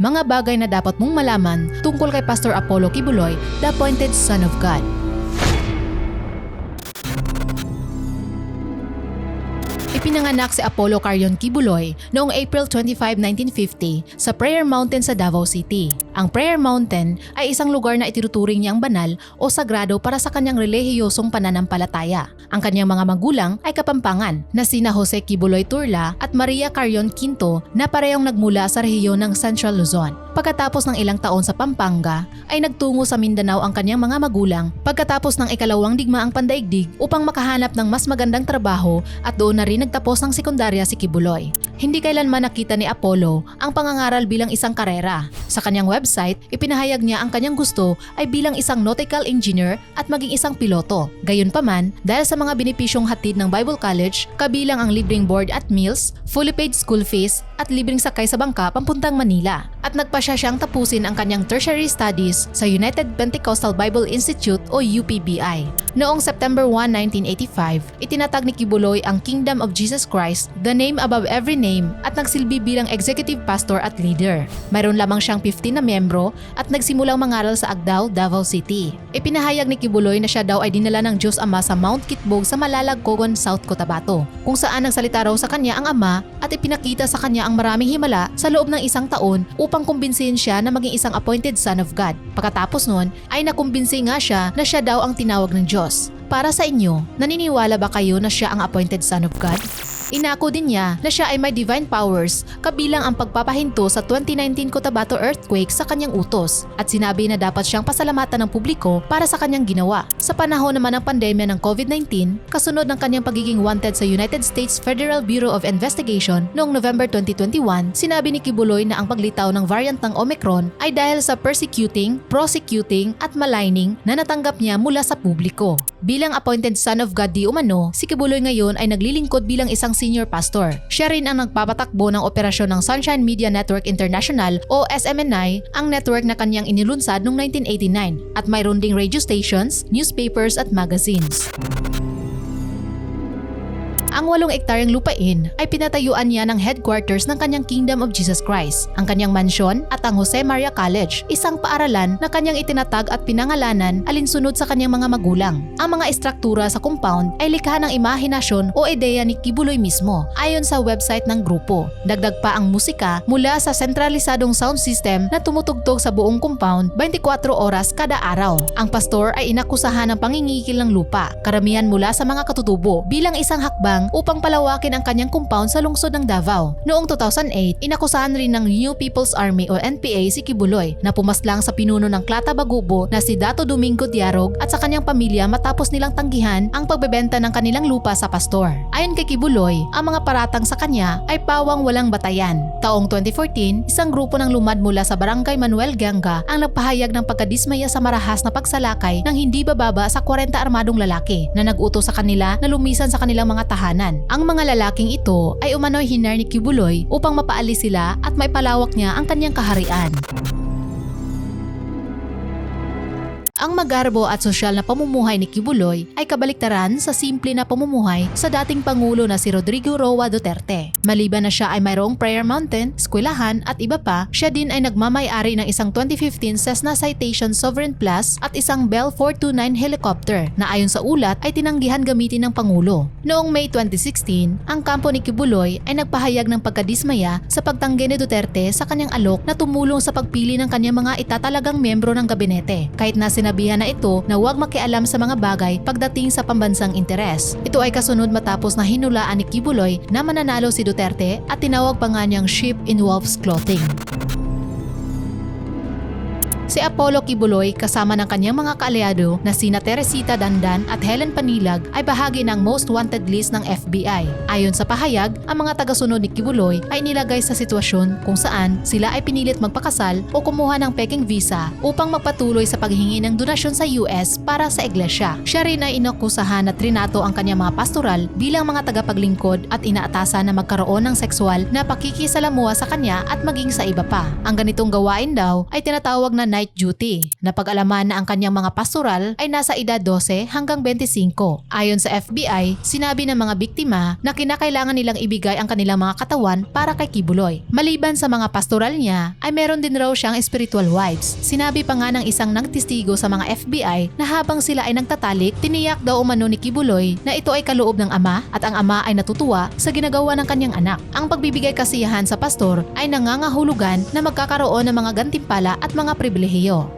mga bagay na dapat mong malaman tungkol kay Pastor Apollo Kibuloy, the appointed Son of God. Ipinanganak si Apollo Carion Kibuloy noong April 25, 1950 sa Prayer Mountain sa Davao City. Ang Prayer Mountain ay isang lugar na itinuturing niyang banal o sagrado para sa kanyang relihiyosong pananampalataya. Ang kanyang mga magulang ay kapampangan na sina Jose Kibuloy Turla at Maria Carion Quinto na parehong nagmula sa rehiyon ng Central Luzon. Pagkatapos ng ilang taon sa Pampanga, ay nagtungo sa Mindanao ang kanyang mga magulang pagkatapos ng ikalawang digmaang pandaigdig upang makahanap ng mas magandang trabaho at doon na rin nagtapos ng sekundarya si Kibuloy. Hindi kailanman nakita ni Apollo ang pangangaral bilang isang karera. Sa kanyang website, ipinahayag niya ang kanyang gusto ay bilang isang nautical engineer at maging isang piloto. Gayunpaman, dahil sa mga benepisyong hatid ng Bible College, kabilang ang libreng board at meals, fully paid school fees, at libreng sakay sa bangka papuntang Manila. At nagpa siya siyang tapusin ang kanyang tertiary studies sa United Pentecostal Bible Institute o UPBI. Noong September 1, 1985, itinatag ni Kibuloy ang Kingdom of Jesus Christ, the name above every name, at nagsilbi bilang executive pastor at leader. Mayroon lamang siyang 15 na miyembro at nagsimulang mangaral sa Agdao, Davao City. Ipinahayag ni Kibuloy na siya daw ay dinala ng Diyos Ama sa Mount Kitbog sa Malalag, Cogon, South Cotabato, kung saan nagsalita raw sa kanya ang Ama at ipinakita sa kanya ang maraming himala sa loob ng isang taon upang kumbinsihin siya na maging isang appointed son of God. Pagkatapos nun ay nakumbinsi nga siya na siya daw ang tinawag ng Diyos. Para sa inyo, naniniwala ba kayo na siya ang appointed son of God? Inako din niya na siya ay may divine powers kabilang ang pagpapahinto sa 2019 Cotabato earthquake sa kanyang utos at sinabi na dapat siyang pasalamatan ng publiko para sa kanyang ginawa. Sa panahon naman ng pandemya ng COVID-19, kasunod ng kanyang pagiging wanted sa United States Federal Bureau of Investigation noong November 2021, sinabi ni Kibuloy na ang paglitaw ng variant ng Omicron ay dahil sa persecuting, prosecuting at maligning na natanggap niya mula sa publiko. Bilang appointed son of God di umano, si Kibuloy ngayon ay naglilingkod bilang isang senior pastor. Siya rin ang nagpapatakbo ng operasyon ng Sunshine Media Network International o SMNI, ang network na kanyang inilunsad noong 1989 at mayroon ding radio stations, newspapers at magazines. Ang walong ektaryang lupain ay pinatayuan niya ng headquarters ng kanyang Kingdom of Jesus Christ, ang kanyang mansyon at ang Jose Maria College, isang paaralan na kanyang itinatag at pinangalanan alinsunod sa kanyang mga magulang. Ang mga estruktura sa compound ay likha ng imahinasyon o ideya ni Kibuloy mismo, ayon sa website ng grupo. Dagdag pa ang musika mula sa sentralisadong sound system na tumutugtog sa buong compound 24 oras kada araw. Ang pastor ay inakusahan ng pangingikil ng lupa, karamihan mula sa mga katutubo bilang isang hakbang upang palawakin ang kanyang compound sa lungsod ng Davao. Noong 2008, inakusahan rin ng New People's Army o NPA si Kibuloy na pumaslang sa pinuno ng Klata Bagubo na si Dato Domingo Diarog at sa kanyang pamilya matapos nilang tanggihan ang pagbebenta ng kanilang lupa sa pastor. Ayon kay Kibuloy, ang mga paratang sa kanya ay pawang walang batayan. Taong 2014, isang grupo ng lumad mula sa barangay Manuel Ganga ang nagpahayag ng pagkadismaya sa marahas na pagsalakay ng hindi bababa sa 40 armadong lalaki na nag-utos sa kanila na lumisan sa kanilang mga tahanan. Ang mga lalaking ito ay umano'y hinar ni Kibuloy upang mapaalis sila at maipalawak niya ang kanyang kaharian. Ang magarbo at sosyal na pamumuhay ni Kibuloy ay kabaliktaran sa simple na pamumuhay sa dating Pangulo na si Rodrigo Roa Duterte. Maliban na siya ay mayroong Prayer Mountain, eskwelahan at iba pa, siya din ay nagmamay-ari ng isang 2015 Cessna Citation Sovereign Plus at isang Bell 429 helicopter na ayon sa ulat ay tinanggihan gamitin ng Pangulo. Noong May 2016, ang kampo ni Kibuloy ay nagpahayag ng pagkadismaya sa pagtanggi ni Duterte sa kanyang alok na tumulong sa pagpili ng kanyang mga itatalagang membro ng gabinete kahit na sinabihan na ito na huwag makialam sa mga bagay pagdating sa pambansang interes. Ito ay kasunod matapos na hinulaan ni Kibuloy na mananalo si Duterte at tinawag pa nga niyang sheep in wolf's clothing. Si Apollo Kibuloy kasama ng kanyang mga kaalyado na sina Teresita Dandan at Helen Panilag ay bahagi ng most wanted list ng FBI. Ayon sa pahayag, ang mga tagasunod ni Kibuloy ay nilagay sa sitwasyon kung saan sila ay pinilit magpakasal o kumuha ng peking visa upang magpatuloy sa paghingi ng donasyon sa US para sa iglesia. Siya rin ay inakusahan na trinato ang kanyang mga pastoral bilang mga tagapaglingkod at inaatasan na magkaroon ng sexual na pakikisalamuha sa kanya at maging sa iba pa. Ang ganitong gawain daw ay tinatawag na night duty. Napag-alaman na ang kanyang mga pastoral ay nasa edad 12 hanggang 25. Ayon sa FBI, sinabi ng mga biktima na kinakailangan nilang ibigay ang kanilang mga katawan para kay Kibuloy. Maliban sa mga pastoral niya, ay meron din raw siyang spiritual wives. Sinabi pa nga ng isang nagtestigo sa mga FBI na habang sila ay nagtatalik, tiniyak daw umano ni Kibuloy na ito ay kaloob ng ama at ang ama ay natutuwa sa ginagawa ng kanyang anak. Ang pagbibigay kasiyahan sa pastor ay nangangahulugan na magkakaroon ng mga gantimpala at mga pribilehiyo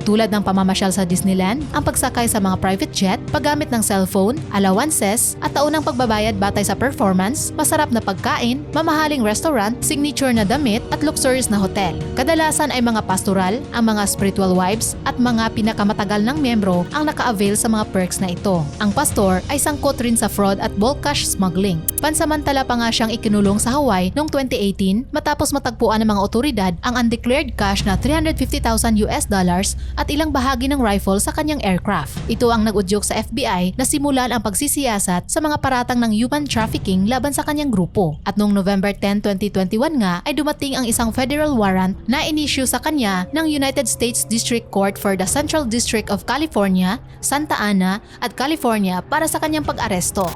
tulad ng pamamasyal sa Disneyland, ang pagsakay sa mga private jet, paggamit ng cellphone, allowances, at taunang pagbabayad batay sa performance, masarap na pagkain, mamahaling restaurant, signature na damit at luxurious na hotel. Kadalasan ay mga pastoral, ang mga spiritual wives at mga pinakamatagal ng miyembro ang naka-avail sa mga perks na ito. Ang pastor ay sangkot rin sa fraud at bulk cash smuggling. Pansamantala pa nga siyang ikinulong sa Hawaii noong 2018 matapos matagpuan ng mga otoridad ang undeclared cash na 350,000 US dollars at ilang bahagi ng rifle sa kanyang aircraft. Ito ang nag-udyok sa FBI na simulan ang pagsisiyasat sa mga paratang ng human trafficking laban sa kanyang grupo. At noong November 10, 2021 nga ay dumating ang isang federal warrant na inisyu sa kanya ng United States District Court for the Central District of California, Santa Ana at California para sa kanyang pag-aresto.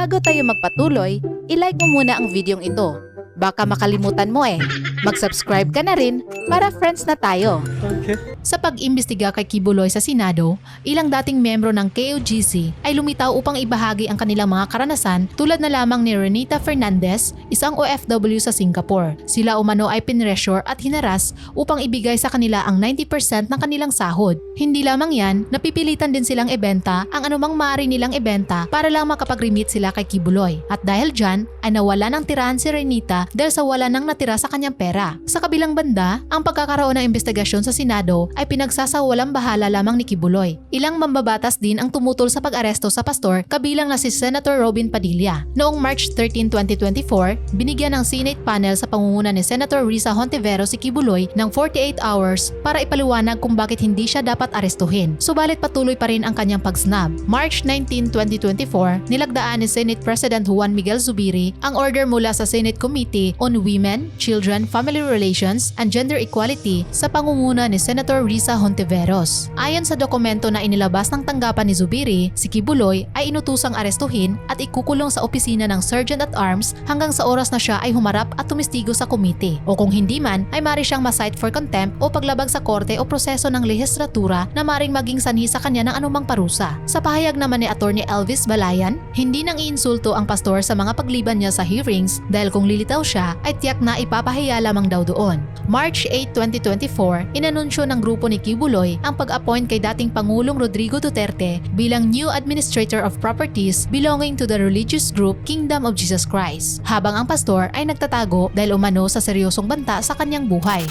Bago tayo magpatuloy, ilike mo muna ang videong ito. Baka makalimutan mo eh. Mag-subscribe ka na rin para friends na tayo. Sa pag-imbestiga kay Kibuloy sa Senado, ilang dating membro ng KOGC ay lumitaw upang ibahagi ang kanilang mga karanasan tulad na lamang ni Renita Fernandez, isang OFW sa Singapore. Sila umano ay pinressure at hinaras upang ibigay sa kanila ang 90% ng kanilang sahod. Hindi lamang yan, napipilitan din silang ibenta ang anumang maaari nilang ibenta para lang makapag-remit sila kay Kibuloy. At dahil dyan, ay nawala ng tirahan si Renita dahil sa wala nang natira sa kanyang pera. Sa kabilang banda, ang pagkakaroon ng investigasyon sa Senado ay pinagsasawalang bahala lamang ni Kibuloy. Ilang mambabatas din ang tumutol sa pag-aresto sa pastor kabilang na si Senator Robin Padilla. Noong March 13, 2024, binigyan ng Senate panel sa pangunguna ni Senator Risa Hontivero si Kibuloy ng 48 hours para ipaliwanag kung bakit hindi siya dapat arestuhin. Subalit patuloy pa rin ang kanyang pagsnab. March 19, 2024, nilagdaan ni Senate President Juan Miguel Zubiri ang order mula sa Senate Committee on Women, Children, Family Relations, and Gender Equality sa pangunguna ni Senator Risa Hontiveros. Ayon sa dokumento na inilabas ng tanggapan ni Zubiri, si Kibuloy ay inutusang arestuhin at ikukulong sa opisina ng Sergeant at Arms hanggang sa oras na siya ay humarap at tumistigo sa komite. O kung hindi man, ay mari siyang masite for contempt o paglabag sa korte o proseso ng lehislatura na maring maging sanhi sa kanya ng anumang parusa. Sa pahayag naman ni Attorney Elvis Balayan, hindi nang iinsulto ang pastor sa mga pagliban niya sa hearings dahil kung lilitaw siya ay tiyak na ipapahiya lamang daw doon. March 8, 2024, inanunsyo ng grupo ni Kibuloy ang pag-appoint kay dating Pangulong Rodrigo Duterte bilang new Administrator of Properties belonging to the religious group Kingdom of Jesus Christ, habang ang pastor ay nagtatago dahil umano sa seryosong banta sa kanyang buhay.